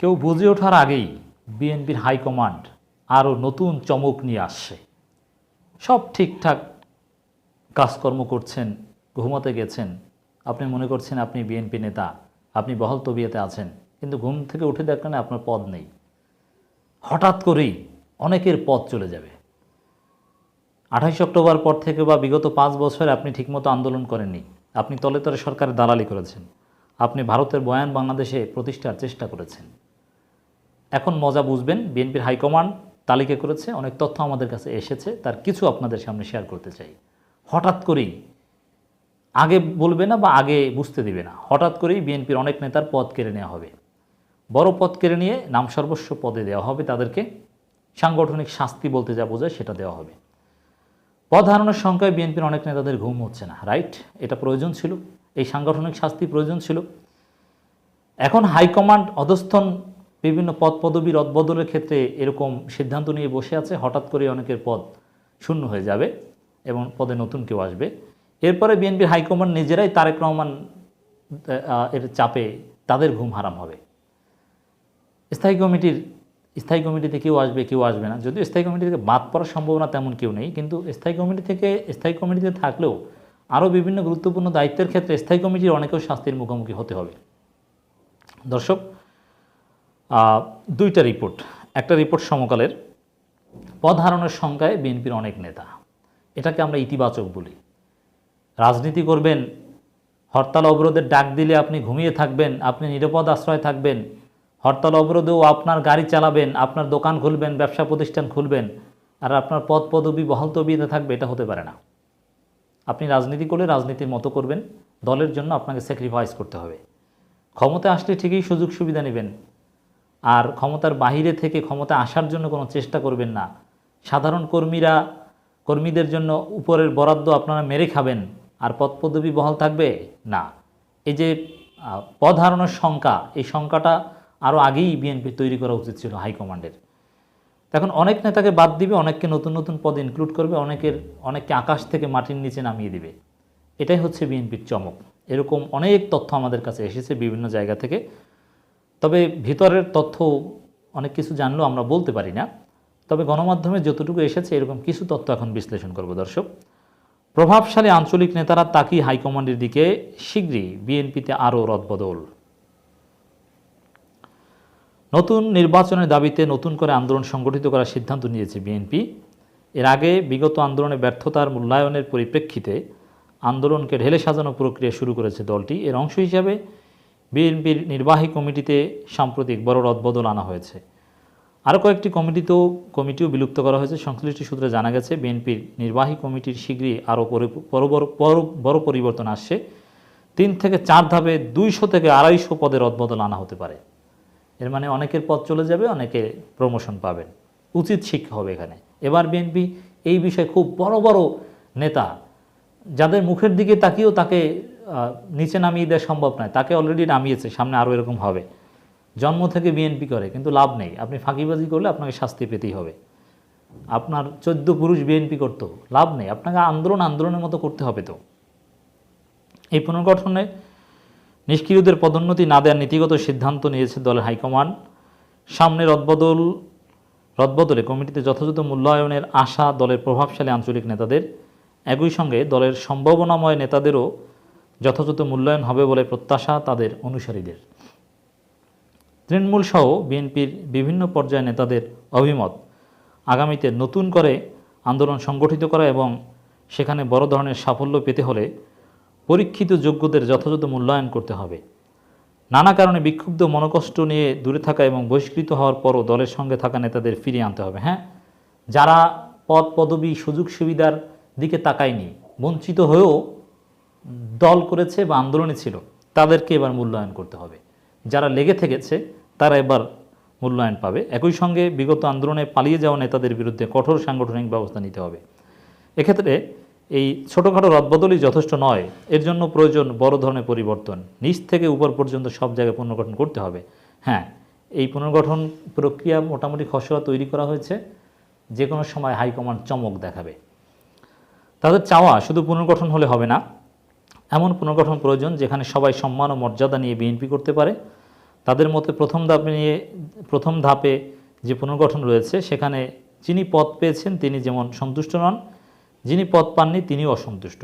কেউ বুঝে ওঠার আগেই বিএনপির হাইকমান্ড আরও নতুন চমক নিয়ে আসছে। সব ঠিকঠাক কাজকর্ম করছেন, ঘুমাতে গেছেন। আপনি মনে করছেন আপনি বিএনপি নেতা, আপনি বহল তবিয়াতে আছেন, কিন্তু ঘুম থেকে উঠে দেখলেন আপনার পদ নেই। হঠাৎ করেই অনেকের পদ চলে যাবে। আঠাইশ অক্টোবর পর থেকে বা বিগত পাঁচ বছরে আপনি ঠিকমতো আন্দোলন করেননি। আপনি তলে তলে সরকারের দালালি করেছেন। আপনি ভারতের বয়ান বাংলাদেশে প্রতিষ্ঠার চেষ্টা করেছেন। এখন মজা বুঝবেন, বিএনপির হাইকমান্ড তালিকা করেছে, অনেক তথ্য আমাদের কাছে এসেছে, তার কিছু আপনাদের সামনে শেয়ার করতে চাই। হঠাৎ করেই, আগে বলবে না বা আগে বুঝতে দিবে না, হঠাৎ করেই বিএনপির অনেক নেতার পদ কেড়ে নেওয়া হবে। বড় পদ কেড়ে নিয়ে নাম সর্বস্ব পদে দেওয়া হবে, তাদেরকে সাংগঠনিক শাস্তি বলতে যা বোঝায় সেটা দেওয়া হবে। পদ হারানোর সংখ্যায় বিএনপির অনেক নেতাদের ঘুম হচ্ছে না রাইট এটা প্রয়োজন ছিল, এই সাংগঠনিক শাস্তি প্রয়োজন ছিল। এখন হাইকমান্ড অধস্থন বিভিন্ন পদ পদবী, রদবদলের ক্ষেত্রে এরকম সিদ্ধান্ত নিয়ে বসে আছে, হঠাৎ করে অনেকের পদ শূন্য হয়ে যাবে এবং পদে নতুন কেউ আসবে। এরপরে বিএনপির হাইকমান্ড নিজেরাই তারেক রহমান এর চাপে তাদের ঘুম হারাম হবে। স্থায়ী কমিটির, স্থায়ী কমিটিতে কেউ আসবে কেউ আসবে না। যদিও স্থায়ী কমিটি থেকে বাদ পড়ার সম্ভাবনা তেমন কেউ নেই, কিন্তু স্থায়ী কমিটি থেকে, স্থায়ী কমিটিতে থাকলেও আরও বিভিন্ন গুরুত্বপূর্ণ দায়িত্বের ক্ষেত্রে স্থায়ী কমিটির অনেকেও শাস্তির মুখোমুখি হতে হবে। দর্শক দুইটা রিপোর্ট। একটা রিপোর্ট সমকালের। পদ হারানোর সংখ্যায় বিএনপির অনেক নেতা। এটাকে আমরা ইতিবাচক বলি। রাজনীতি করবেন, হরতাল অবরোধের ডাক দিলে আপনি ঘুমিয়ে থাকবেন, আপনি নিরাপদ আশ্রয় থাকবেন, হরতাল অবরোধেও আপনার গাড়ি চালাবেন, আপনার দোকান খুলবেন, ব্যবসা প্রতিষ্ঠান খুলবেন, আর আপনার পদ পদবি, বহাল তবিতে থাকবে, এটা হতে পারে না। আপনি রাজনীতি করলে রাজনীতির মতো করবেন, দলের জন্য আপনাকে স্যাক্রিফাইস করতে হবে। ক্ষমতা আসলে ঠিকই সুযোগ সুবিধা নেবেন আর ক্ষমতার বাহিরে থেকে ক্ষমতা আসার জন্য কোনো চেষ্টা করবেন না। সাধারণ কর্মীরা, কর্মীদের জন্য উপরের বরাদ্দ আপনারা মেরে খাবেন। আর পদ পদবি বহাল থাকবে? না। এই যে পদ হারানোর সংখ্যা এই সংখ্যাটা আরও আগেই বিএনপি তৈরি করা উচিত ছিল হাইকমান্ডের এখন অনেক নেতাকে বাদ দিবে, অনেককে নতুন নতুন পদ ইনক্লুড করবে, অনেকের, অনেককে আকাশ থেকে মাটির নিচে নামিয়ে দিবে। এটাই হচ্ছে বিএনপির চমক। এরকম অনেক তথ্য আমাদের কাছে এসেছে বিভিন্ন জায়গা থেকে। তবে ভিতরের তথ্য অনেক কিছু জানলেও আমরা বলতে পারি না। তবে গণমাধ্যমে যতটুকু এসেছে এরকম কিছু তথ্য এখন বিশ্লেষণ করব দর্শক। প্রভাবশালী আঞ্চলিক নেতারা তাকিয়ে হাইকমান্ডের দিকে শীঘ্রই বিএনপিতে আরও রদবদল। নতুন নির্বাচনের দাবিতে নতুন করে আন্দোলন সংগঠিত করার সিদ্ধান্ত নিয়েছে বিএনপি। এর আগে বিগত আন্দোলনে ব্যর্থতার মূল্যায়নের পরিপ্রেক্ষিতে আন্দোলনকে ঢেলে সাজানো প্রক্রিয়া শুরু করেছে দলটি। এর অংশ হিসাবে বিএনপির নির্বাহী কমিটিতে সাম্প্রতিক বড় রদবদল আনা হয়েছে। আরও কয়েকটি কমিটিতেও, কমিটিও বিলুপ্ত করা হয়েছে। সংশ্লিষ্ট সূত্রে জানা গেছে, বিএনপির নির্বাহী কমিটির শীঘ্রই আরও বড় পরিবর্তন আসছে। তিন থেকে চার ধাপে দুইশো থেকে আড়াইশো পদের রদবদল আনা হতে পারে। এর মানে অনেকের পদ চলে যাবে অনেকে প্রমোশন পাবেন। উচিত শিক্ষা হবে এখানে। এবার বিএনপি এই বিষয়ে খুব বড় বড় নেতা, যাদের মুখের দিকে তাকিয়েও তাকে নিচে নামিয়ে দেওয়া সম্ভব নয়। তাকে অলরেডি নামিয়েছে, সামনে আরও এরকম হবে। জন্ম থেকে বিএনপি করে, কিন্তু লাভ নেই। আপনি ফাঁকিবাজি করলে আপনাকে শাস্তি পেতেই হবে। আপনার চোদ্দ পুরুষ বিএনপি করতো, লাভ নেই। আপনাকে আন্দোলন আন্দোলনের মতো করতে হবে তো। এই পুনর্গঠনে নিষ্ক্রিয়দের পদোন্নতি না দেওয়ার নীতিগত সিদ্ধান্ত নিয়েছে দলের হাইকমান্ড। সামনে রদবদল, রদবদলে কমিটিতে যথাযথ মূল্যায়নের আশা দলের প্রভাবশালী আঞ্চলিক নেতাদের। একই সঙ্গে দলের সম্ভাবনাময় নেতাদেরও যথাযথ মূল্যায়ন হবে বলে প্রত্যাশা তাদের অনুসারীদের। তৃণমূল সহ বিএনপির বিভিন্ন পর্যায়ে নেতাদের অভিমত আগামীতে নতুন করে আন্দোলন সংগঠিত করা এবং সেখানে বড় ধরনের সাফল্য পেতে হলে পরীক্ষিত যোগ্যদের যথাযথ মূল্যায়ন করতে হবে। নানা কারণে বিক্ষুব্ধ মনোকষ্ট নিয়ে দূরে থাকা এবং বহিষ্কৃত হওয়ার পরও দলের সঙ্গে থাকা নেতাদের ফিরিয়ে আনতে হবে। হ্যাঁ যারা পদ পদবি সুযোগ সুবিধার দিকে তাকায়নি, বঞ্চিত হয়েও দল করেছে বা আন্দোলনে ছিল, তাদেরকে এবার মূল্যায়ন করতে হবে। যারা লেগে থেকেছে, তারা এবার মূল্যায়ন পাবে। একই সঙ্গে বিগত আন্দোলনে পালিয়ে যাওয়া নেতাদের বিরুদ্ধে কঠোর সাংগঠনিক ব্যবস্থা নিতে হবে। এক্ষেত্রে এই ছোটোখাটো রদবদলই যথেষ্ট নয়। এর জন্য প্রয়োজন বড় ধরনের পরিবর্তন। নিচ থেকে উপর পর্যন্ত সব জায়গায় পুনর্গঠন করতে হবে। হ্যাঁ এই পুনর্গঠন প্রক্রিয়া মোটামুটি খসড়া তৈরি করা হয়েছে। যে কোনো সময় হাইকমান্ড চমক দেখাবে। তাদের চাওয়া শুধু পুনর্গঠন হলে হবে না। এমন পুনর্গঠন প্রয়োজন যেখানে সবাই সম্মান ও মর্যাদা নিয়ে বিএনপি করতে পারে। তাদের মতে প্রথম ধাপে নিয়ে, প্রথম ধাপে যে পুনর্গঠন রয়েছে, সেখানে যিনি পদ পেয়েছেন তিনি যেমন সন্তুষ্ট নন, যিনি পদ পাননি তিনিও অসন্তুষ্ট।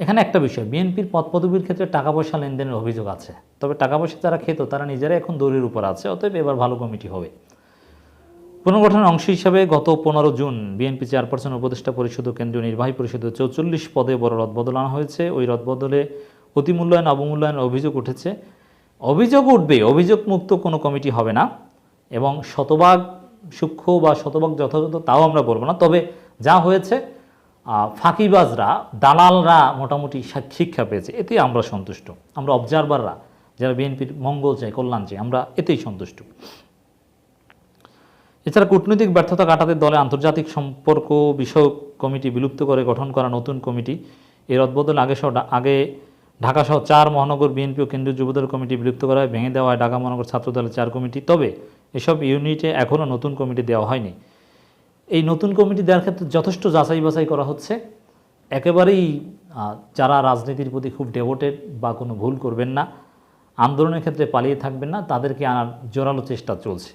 এখানে একটা বিষয়, বিএনপির পদ পদবীর ক্ষেত্রে টাকা পয়সা লেনদেনের অভিযোগ আছে। তবে টাকা পয়সা যারা খেত, তারা নিজেরাই এখন দৌড়ের উপর আছে, অতএব এবার ভালো কমিটি হবে। পুনর্গঠনের অংশ হিসাবে গত পনেরো জুন বিএনপি চেয়ারপারসন উপদেষ্টা পরিষদ ও কেন্দ্রীয় নির্বাহী পরিষদের চৌচল্লিশ পদে বড় রদবদল আনা হয়েছে। ওই রদবদলে অতিমূল্যায়ন অবমূল্যায়নের অভিযোগ উঠেছে। অভিযোগ উঠবে অভিযোগ মুক্ত কোনো কমিটি হবে না এবং শতভাগ সূক্ষ্ম বা শতভাগ যথাযথ তাও আমরা বলব না। তবে যা হয়েছে ফাঁকিবাজরা, দালালরা মোটামুটি শিক্ষা পেয়েছে। এতে আমরা সন্তুষ্ট। আমরা অবজারভাররা যারা বিএনপির মঙ্গল চাই, কল্যাণ চাই, আমরা এতেই সন্তুষ্ট। এছাড়া কূটনৈতিক ব্যর্থতা কাটাতে দলে আন্তর্জাতিক সম্পর্ক বিষয়ক কমিটি বিলুপ্ত করে গঠন করা নতুন কমিটি। এর অদবদল আগে সহ আগে ঢাকা সহ চার মহানগর বিএনপি ও কেন্দ্রীয় যুবদল কমিটি বিলুপ্ত করা হয়। ভেঙে দেওয়া হয় ঢাকা মহানগর ছাত্রদলের চার কমিটি। তবে এসব ইউনিটে এখনও নতুন কমিটি দেওয়া হয়নি। এই নতুন কমিটি দেওয়ার ক্ষেত্রে যথেষ্ট যাচাই বাছাই করা হচ্ছে। একেবারেই যারা রাজনীতির প্রতি খুব ডেভোটেড বা কোনো ভুল করবেন না, আন্দোলনের ক্ষেত্রে পালিয়ে থাকবেন না, তাদেরকে আনার জোরালো চেষ্টা চলছে।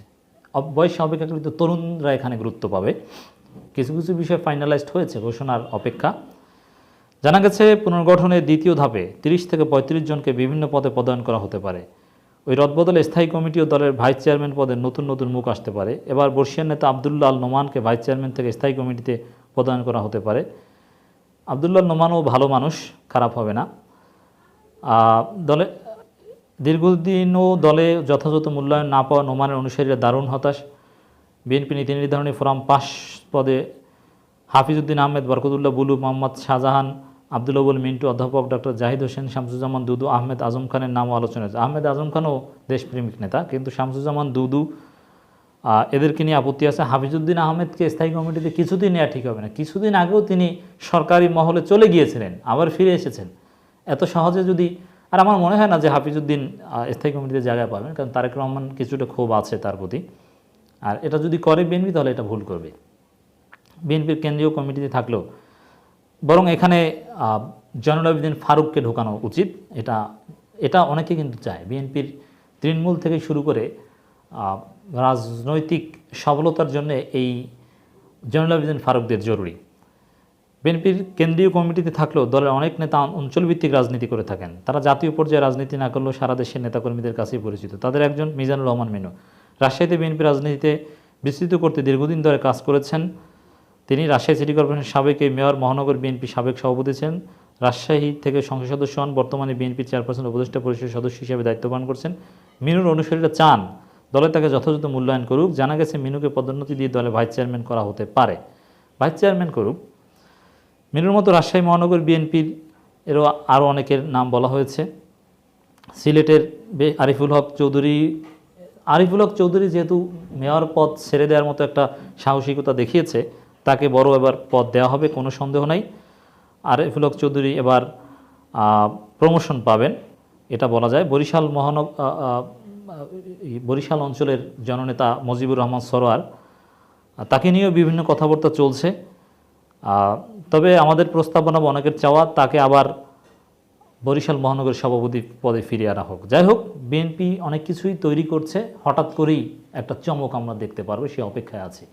বয়সে অপেক্ষাকৃত তরুণরা এখানে গুরুত্ব পাবে। কিছু কিছু বিষয় ফাইনালাইজড হয়েছে, ঘোষণার অপেক্ষা। জানা গেছে, পুনর্গঠনের দ্বিতীয় ধাপে তিরিশ থেকে পঁয়ত্রিশ জনকে বিভিন্ন পদে পদায়ন করা হতে পারে। ওই রদবদলে স্থায়ী কমিটি ও দলের ভাইস চেয়ারম্যান পদে নতুন নতুন মুখ আসতে পারে। এবার বর্ষিয়ার নেতা আবদুল্লাহ আল নোমানকে ভাইস চেয়ারম্যান থেকে স্থায়ী কমিটিতে পদায়ন করা হতে পারে। আবদুল্লাহ নোমানও ভালো মানুষ, খারাপ হবে না। দলে দীর্ঘদিনও দলে যথাযথ মূল্যায়ন না পাওয়া নোমানের অনুসারীরা দারুণ হতাশ। বিএনপি নীতি নির্ধারণী ফোরাম পাশ পদে হাফিজউদ্দিন আহমেদ, বরকতুল্লাহ বুলু, মোহাম্মদ শাহজাহান, আব্দুল মিন্টু, অধ্যাপক ডক্টর জাহিদ হোসেন, শামসুজ্জামান দুদু, আহমেদ আজম খানের নামও আলোচনা হয়েছে। আহমেদ আজম খানও দেশপ্রেমিক নেতা, কিন্তু শামসুজ্জামান দুদু এদেরকে নিয়ে আপত্তি আছে। হাফিজউদ্দিন আহমেদকে স্থায়ী কমিটিতে কিছুদিন নেওয়া ঠিক হবে না। কিছুদিন আগেও তিনি সরকারি মহলে চলে গিয়েছিলেন, আবার ফিরে এসেছেন। এত সহজে যদি আর আমার মনে হয় না যে হাফিজুদ্দিন স্থায়ী কমিটিতে জায়গা পাবেন কারণ তারেক রহমান কিছুটা ক্ষোভ আছে তার প্রতি। আর এটা যদি করে বিএনপি তাহলে এটা ভুল করবে। বিএনপির কেন্দ্রীয় কমিটিতে থাকলেও বরং এখানে আহ, জয়নুল আবেদিন ফারুককে ঢোকানো উচিত। এটা এটা অনেকে কিন্তু চায়। বিএনপির তৃণমূল থেকে শুরু করে রাজনৈতিক সফলতার জন্য এই জয়নুল আবেদিন ফারুকদের জরুরি। বিএনপির কেন্দ্রীয় কমিটিতে থাকলেও দলের অনেক নেতা অঞ্চলভিত্তিক রাজনীতি করে থাকেন। তারা জাতীয় পর্যায়ে রাজনীতি না করলেও সারা দেশের নেতাকর্মীদের কাছেই পরিচিত। তাদের একজন মিজানুর রহমান মিনু। রাজশাহীতে বিএনপি রাজনীতিতে বিস্তৃত করতে দীর্ঘদিন ধরে কাজ করেছেন। তিনি রাজশাহী সিটি কর্পোরেশনের সাবেক এই মেয়র, মহানগর বিএনপি সাবেক সভাপতি ছিলেন। রাজশাহী থেকে সংসদ সদস্য হন, বর্তমানে বিএনপি চেয়ারপারসন, উপদেষ্টা পরিষদের সদস্য হিসেবে দায়িত্ব পালন করছেন। মিনুর অনুসারীরা চান দলে তাকে যথাযথ মূল্যায়ন করুক। জানা গেছে, মিনুকে পদোন্নতি দিয়ে দলে ভাইস চেয়ারম্যান করা হতে পারে। ভাইস চেয়ারম্যান করুক। মিনুর মতো রাজশাহী মহানগর বিএনপির এরও আরও অনেকের নাম বলা হয়েছে। সিলেটের আরিফুল হক চৌধুরী, আরিফুল হক চৌধুরী যেহেতু মেয়র পদ ছেড়ে দেওয়ার মতো একটা সাহসিকতা দেখিয়েছে, তাকে বড় এবার পদ দেওয়া হবে, কোনো সন্দেহ নাই। আরিফুল হক চৌধুরী এবার প্রমোশন পাবেন, এটা বলা যায়। বরিশাল এই বরিশাল অঞ্চলের জননেতা মজিবুর রহমান সরোয়ার, তাকে নিয়েও বিভিন্ন কথাবার্তা চলছে। তবে আমাদের প্রস্তাবনা অনেকের চাওয়া, তাকে আবার বরিশাল মহানগর সভাপতি পদে ফিরিয়ে আনা হোক। যাই হোক, বিএনপি অনেক কিছুই তৈরি করছে, হঠাৎ করেই একটা চমক আমরা দেখতে পারব, সে অপেক্ষায় আছে।